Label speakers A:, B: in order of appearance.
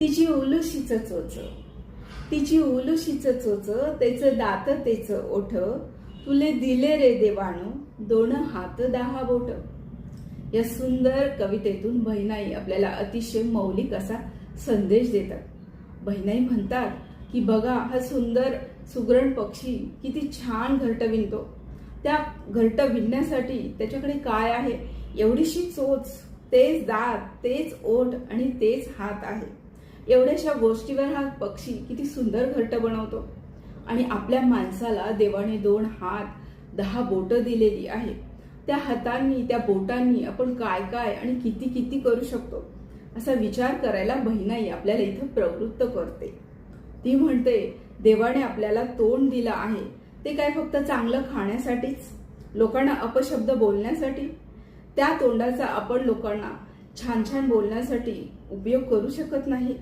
A: तिची उलुशीच चोच. तिची उलुशीच चोच त्याचं दात त्याचं ओठ. तुले दिले रे देवाणू दोन हात दहा बोट. या सुंदर कवितेतून बहिणाई आपल्याला अतिशय मौलिक असा संदेश देतात. बहिणाई म्हणतात की बघा हा सुंदर सुगरण पक्षी किती छान घरट विणतो. त्या घरट विणण्यासाठी त्याच्याकडे काय आहे? एवढीशी चोच तेच दात तेच ओठ आणि तेच हात आहे. एवढ्याशा गोष्टीवर हा पक्षी किती सुंदर घरट बनवतो. आणि आपल्या माणसाला देवाने दोन हात दहा बोटं दिलेली आहे त्या हातांनी त्या बोटांनी आपण काय काय आणि किती किती करू शकतो असा विचार करायला बहिणाई आपल्याला इथं प्रवृत्त करते. ती म्हणते देवाने आपल्याला तोंड दिलं आहे. ते काय फक्त चांगलं खाण्यासाठीच? लोकांना अपशब्द बोलण्यासाठी? त्या तोंडाचा आपण लोकांना छान छान बोलण्यासाठी उपयोग करू शकत नाही.